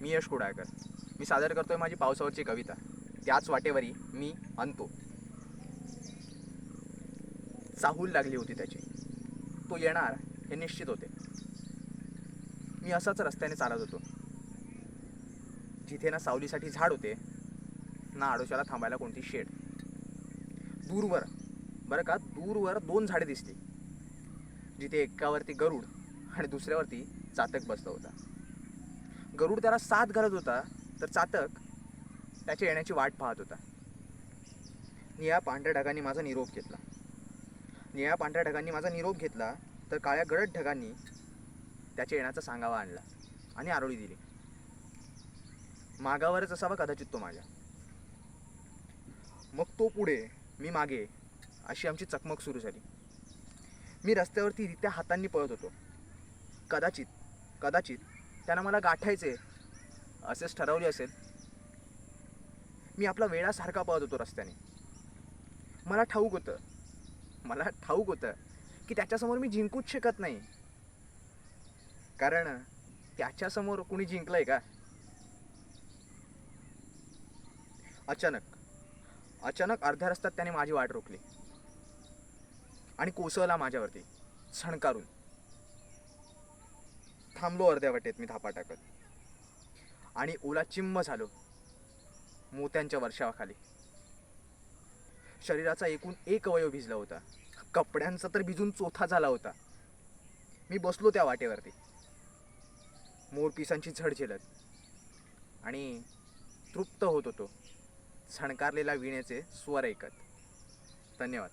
मी यश कुडाळकर. मी सादर करतोय माझी पावसावरची कविता. त्याच वाटेवरी मी आणतो. चाहूल लागली होती त्याची. तो येणार हे निश्चित होते. मी असाच रस्त्याने चालत होतो. जिथे ना सावलीसाठी झाड होते ना आडोशाला थांबायला कोणती शेड. दूरवर बरं का दूरवर दोन झाडे दिसली. जिथे एकावरती गरुड आणि दुसऱ्यावरती चातक बसला होता. गरुड त्याला साथ घालत होता तर चातक त्याच्या येण्याची वाट पाहत होता. निळ्या पांढऱ्या ढगांनी माझा निरोप घेतला. निळ्या पांढऱ्या ढगांनी माझा निरोप घेतला तर काळ्या गडद ढगांनी त्याच्या येण्याचा सांगावा आणला आणि आरोळी दिली. मागावरच असावा कदाचित तो माझ्या. मग तो पुढे मी मागे अशी आमची चकमक सुरू झाली. मी रस्त्यावरती रित्या हातांनी पळत होतो. कदाचित कदाचित त्यांना मला गाठायचे असेच ठरवले असेल. मी आपला वेळासारखा पळत होतो रस्त्याने. मला ठाऊक होतं. मला ठाऊक होतं की त्याच्यासमोर मी जिंकूच शकत नाही. कारण त्याच्यासमोर कुणी जिंकलंय का? अचानक. अचानक अर्ध्या रस्त्यात त्याने माझी वाट रोखली. आणि कोसळला माझ्यावरती. छणकारून थांबलो अर्ध्या वाटेत मी धापा टाकत आणि ओला चिम्म झालो मोत्यांच्या वर्षावाखाली. शरीराचा एकूण एक अवयव भिजला होता. कपड्यांचा तर भिजून चोथा झाला होता. मी बसलो त्या वाटेवरती. मोरपिसांची झड झेलत. आणि तृप्त होत होतो. झणकारलेल्या विण्याचे स्वर ऐकत. धन्यवाद.